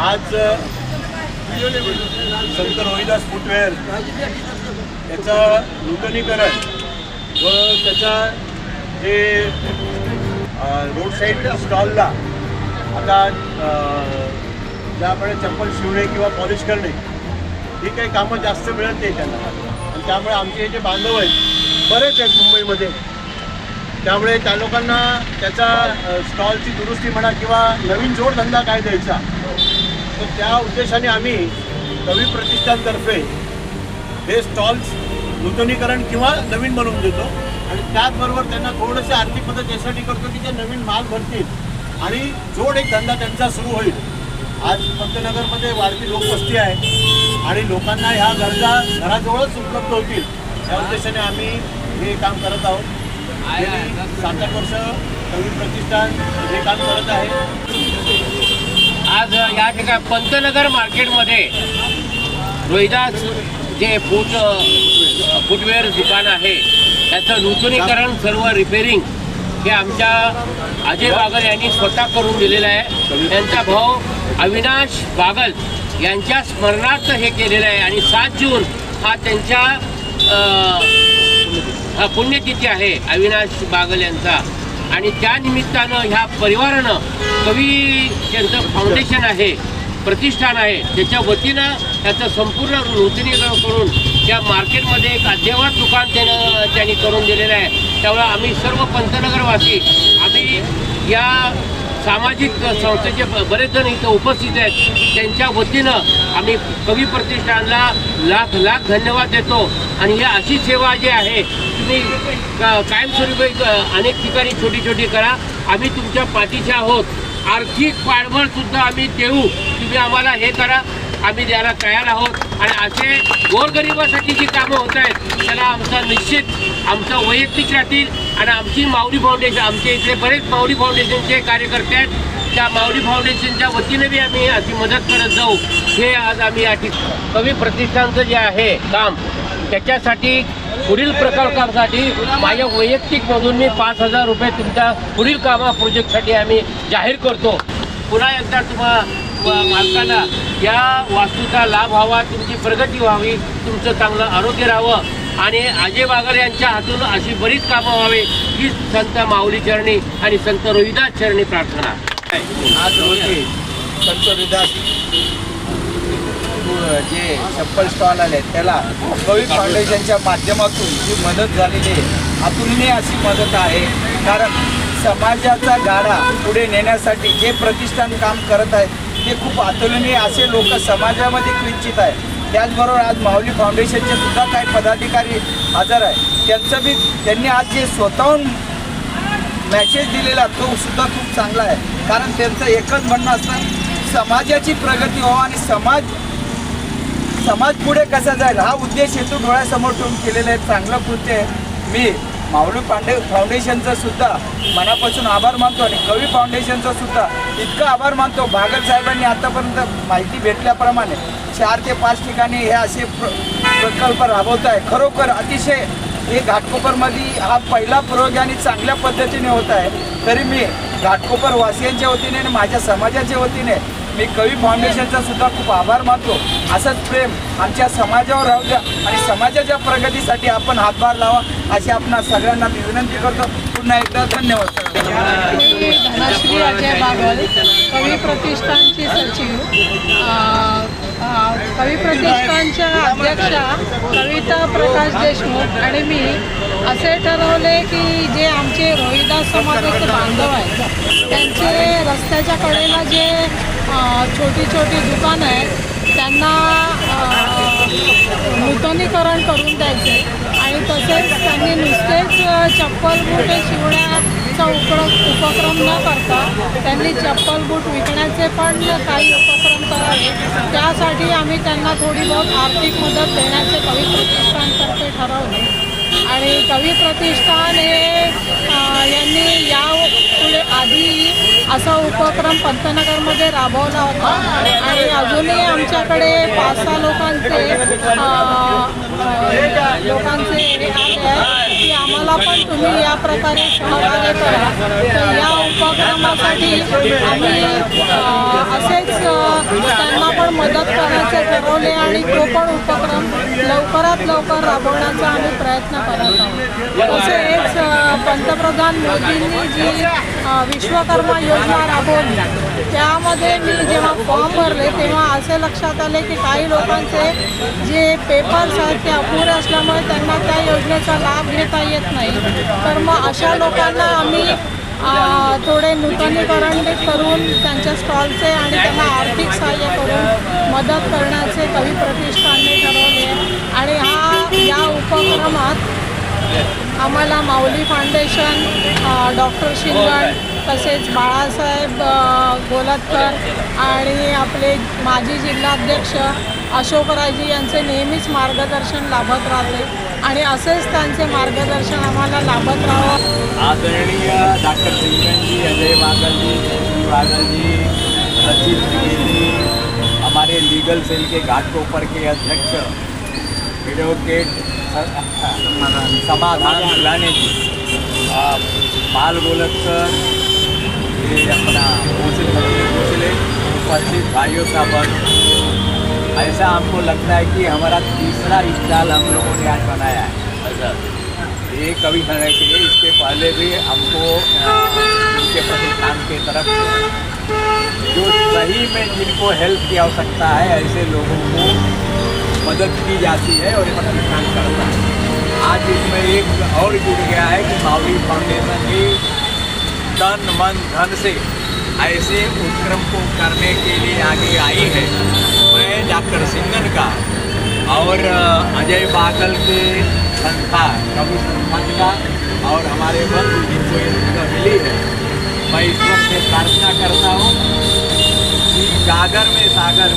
आज संत रोहिदास फुटवेअर त्याचं नूतनीकरण व त्याचा जे रोड साईड स्टॉलला आता ज्यामुळे चप्पल शिवणे किंवा पॉलिश करणे ही काही कामं जास्त मिळत नाही त्यांना. आणि त्यामुळे आमचे जे बांधव आहेत बरेच आहेत मुंबईमध्ये. त्यामुळे त्या लोकांना त्याचा स्टॉलची दुरुस्ती म्हणा किंवा नवीन जोडधंदा काय द्यायचा तर त्या उद्देशाने आम्ही कवी प्रतिष्ठानतर्फे हे स्टॉल्स नूतनीकरण किंवा नवीन बनवून देतो. आणि त्याचबरोबर त्यांना थोडंसं आर्थिक मदत यासाठी करतो की ते नवीन माल भरतील. आणि जोड एक धंदा त्यांचा सुरू होईल. आज पंतनगरमध्ये वाढती लोकवस्ती आहे. आणि लोकांना ह्या गरजा घराजवळच उपलब्ध होतील. या उद्देशाने आम्ही हे काम करत आहोत. सात आठ वर्ष कवी प्रतिष्ठान हे काम करत आहे. आज या ठिकाणी पंतनगर मार्केटमध्ये रोहिदास जे फूट फुटवेअर दुकान आहे त्याचं नूतनीकरण सर्व रिपेरिंग हे आमच्या अजय बागल यांनी स्वतः करून दिलेलं आहे. त्यांचा भाऊ अविनाश बागल यांच्या स्मरणार्थ हे केलेलं आहे आणि सात जून हा त्यांच्या हा पुण्यतिथी आहे अविनाश बागल यांचा. आणि त्या निमित्तानं ह्या परिवारानं कवी त्यांचं फाउंडेशन आहे प्रतिष्ठान आहे त्याच्या वतीनं त्याचं संपूर्ण नूतनीकरण करून त्या मार्केटमध्ये एक अद्ययावत दुकान त्यानं त्यांनी करून दिलेलं आहे. त्यामुळे आम्ही सर्व पंतनगरवासी आम्ही या सामाजिक संस्थेचे ब- बरेच जण इथं उपस्थित आहेत. त्यांच्या वतीनं आम्ही कवी प्रतिष्ठानला लाख लाख धन्यवाद देतो. आणि ही अशी सेवा जी आहे तुम्ही कायमस्वरूपी अनेक ठिकाणी छोटी छोटी करा. आम्ही तुमच्या पाठीचे आहोत. आर्थिक पाठबळ सुद्धा आम्ही देऊ. तुम्ही आम्हाला हे करा. आम्ही द्यायला तयार आहोत. आणि असे गोरगरिबासाठी जी कामं होत आहेत त्याला आमचा निश्चित आमचा वैयक्तिक राहतील. आणि आमची माऊली फाउंडेशन आमच्या इथले बरेच माऊली फाउंडेशनचे कार्यकर्ते आहेत. त्या माऊली फाउंडेशनच्या वतीने बी आम्ही अशी मदत करत जाऊ. हे आज आम्ही या ठिकाणी कवी प्रतिष्ठानचं जे आहे काम त्याच्यासाठी पुढील प्रकल्पासाठी माझ्या वैयक्तिक मधून मी पाच हजार रुपये तुमच्या पुढील कामा प्रोजेक्टसाठी आम्ही जाहीर करतो. पुन्हा एकदा तुम्हा मालकांना या वास्तूचा लाभ व्हावा तुमची प्रगती व्हावी तुमचं चांगलं आरोग्य राहावं आणि अजय बागर यांच्या हातून अशी बरीच कामं व्हावी ही संत माऊली चरणी आणि संत रोहिदास चरणी प्रार्थना. आज रोजी संत रोहिदास चप्पल स्टॉल आले. त्याला कवी फाउंडेशनच्या माध्यमातून जी मदत झालेली आहे अतुलनीय अशी मदत आहे. कारण समाजाचा गाडा पुढे नेण्यासाठी जे प्रतिष्ठान काम करत आहेत ते खूप अतुलनीय असे लोक समाजामध्ये किंचित आहे त्याचबरोबर आज माऊली फाउंडेशनचे सुद्धा काही पदाधिकारी हजर आहे त्यांचं बी त्यांनी आज जे स्वतःहून मॅसेज दिलेला तो सुद्धा खूप चांगला आहे. कारण त्यांचं एकच म्हणणं असतं समाजाची प्रगती व्हावं आणि समाज समाज पुढे कसा जाईल हा उद्देश हेतू डोळ्यासमोर ठेवून केलेला आहे चांगलं कृत्य आहे. मी माऊली पांडे फाउंडेशनचा सुद्धा मनापासून आभार मानतो आणि कवी फाउंडेशनचा सुद्धा इतका आभार मानतो. भागल साहेबांनी आतापर्यंत माहिती भेटल्याप्रमाणे चार ते पाच ठिकाणी हे असे प्र प्रकल्प राबवत आहे. खरोखर अतिशय हे घाटकोपरमध्ये हा पहिला प्रयोग आणि चांगल्या पद्धतीने होत आहे. तरी मी घाटकोपर वासियांच्या वतीने आणि माझ्या समाजाच्या वतीने मी कवी फाउंडेशनचा सुद्धा खूप आभार मानतो. असंच प्रेम आमच्या समाजावर राहू द्या आणि समाजाच्या प्रगतीसाठी आपण हातभार लावा अशी आपणा सगळ्यांना मी विनंती करतो. पुन्हा एकदा धन्यवाद मी धनश्री अजय बागल कवी प्रतिष्ठानची सचिव कवी प्रतिष्ठानच्या अध्यक्षा कविता प्रकाश देशमुख आणि मी असे ठरवले की जे आम समाजाचे बांधव आहेत. त्यांचे रस्त्याच्या कडेला जे छोटी छोटी दुकानं आहेत त्यांना नूतनीकरण करून द्यायचे. आणि तसेच त्यांनी नुसतेच चप्पल बूट शिवण्याचा उपक्रम उपक्रम न करता त्यांनी चप्पल बूट विकण्याचे पण काही उपक्रम करावे. त्यासाठी आम्ही त्यांना थोडी बहुत आर्थिक मदत देण्याचे कवी प्रतिष्ठानतर्फे ठरवले. आणि कवी प्रतिष्ठान हे यांनी या पुढे आधी असा उपक्रम पंतनगरमध्ये राबवला होता. आणि अजूनही आमच्याकडे पाच सहा लोकांचे लोकांचे हे आले आहे. की आम्हाला पण तुम्ही या प्रकारे सहकार्य करा. तर या उपक्रमासाठी आम्ही मदत करण्याचे ठरवले आणि तो पण उपक्रम लवकरात लवकर राबवण्याचा आम्ही प्रयत्न करत आहोत. तसेच पंतप्रधान मोदींनी जी विश्वकर्मा योजना राबवली त्यामध्ये मी जेव्हा फॉर्म भरले तेव्हा असे लक्षात आले की काही लोकांचे जे पेपर्स आहेत ते अपुरे असल्यामुळे त्यांना त्या योजनेचा लाभ घेता येत नाही. तर मग अशा लोकांना आम्ही थोडे नूतनीकरण करून त्यांच्या स्टॉलचे आणि त्यांना आर्थिक सहाय्य करून मदत करण्याचे कवी प्रतिष्ठानने ठरवले आणि हा या उपक्रमात आम्हाला माऊली फाउंडेशन डॉक्टर शिंगण तसेच बाळासाहेब गोलतकर आणि आपले माजी जिल्हाध्यक्ष अशोकराजी यांचे नेहमीच मार्गदर्शन लाभत राहते. आणि असेच त्यांचे मार्गदर्शन आम्हाला लाभत राहावं. आदरणीय डॉक्टर सिंगनजी अजय बागल जी जयश्री बागल जी सचिन त्रिवेदी हमारे लीगल सेल के घाटकोपर के अध्यक्ष एडवोकेट समाधान लाने जी बाल गोलकर ये अपना भोसले उपस्थित भाइयों का वर्ग। ऐसा हमको लगता है कि हमारा तीसरा स्टॉल हम लोगों ने आज बनाया है? ये कभी खाने के लिए इसके पहले भी हमको इनके प्रतिष्ठान के तरफ़ जो सही में जिनको हेल्प की आवश्यकता है, ऐसे लोगों को मदद की जाती है और प्रतिष्ठान करता है। आज इसमें एक और जुड़ गया है कि मावली फाउंडेशन भी तन मन, धन से ऐसे उपक्रम को करने के लिए आगे आई है। मैं डॉक्टर सिंगन का और अजय बागल के संस्था कवि संस्थान का और हमारे बंधु जिनको ये मिली है। मैं ईश्वर से प्रार्थना करता हूँ कि सागर में सागर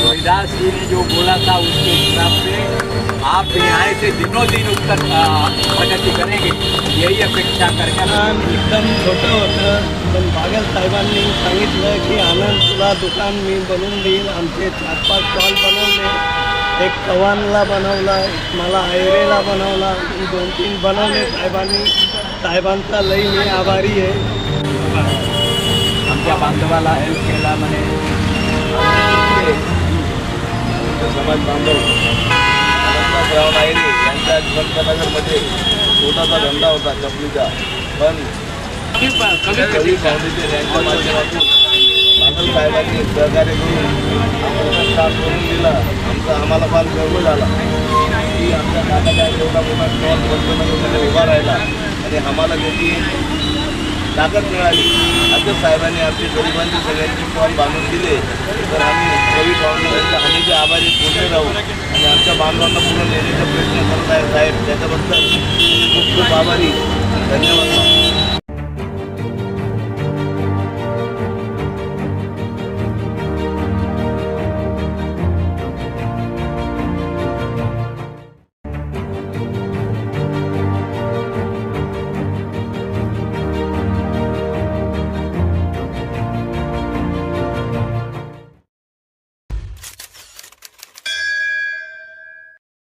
रोहिदास जी ने जो बोला था उसके हिसाब से आप यहाँ से दिनों दिन उत्तर प्रगति करेंगे। यही अपेक्षा करके एकदम छोटं होतं पण बागल साहेबांनी सांगितलं की आनंद तुला दुकान मी बनवून आमचे चार पाच स्टॉल बनवले एक चव्हाणला बनवला एक मला आयरेला बनवला. दोन तीन बनवले साहेबांनी. साहेबांचा लई मी आभारी आहे. आमच्या बांधवाला हेल्प केला म्हणे. समाज बांधव. अनंतराव नायरे यांच्या पंतनगरमध्ये छोटासा धंदा होता चपलीचा. पण कवी फाउंडेशन यांच्या माध्यमातून बादल साहेबांनी सहकार्य करून आम्हाला स्टॉल करून दिला. आमचा आम्हाला फार गर्व झाला. की आमच्या दादाच्या एवढा मोठा स्टॉल पंतनगरमध्ये उभा राहिला. आणि आम्हाला त्याची ताकद मिळाली. असं साहेबांनी आमचे गरिबांचे सगळ्यांचे फॉर्म बांधून दिले. तर आम्ही कवी फाउंडेशनच्या हमीचे आभारी पुढे राहू. आणि आमच्या बांधवांना पूर्ण नेण्याचा प्रयत्न करत आहे साहेब. त्याच्याबद्दल खूप खूप आभारी. धन्यवाद.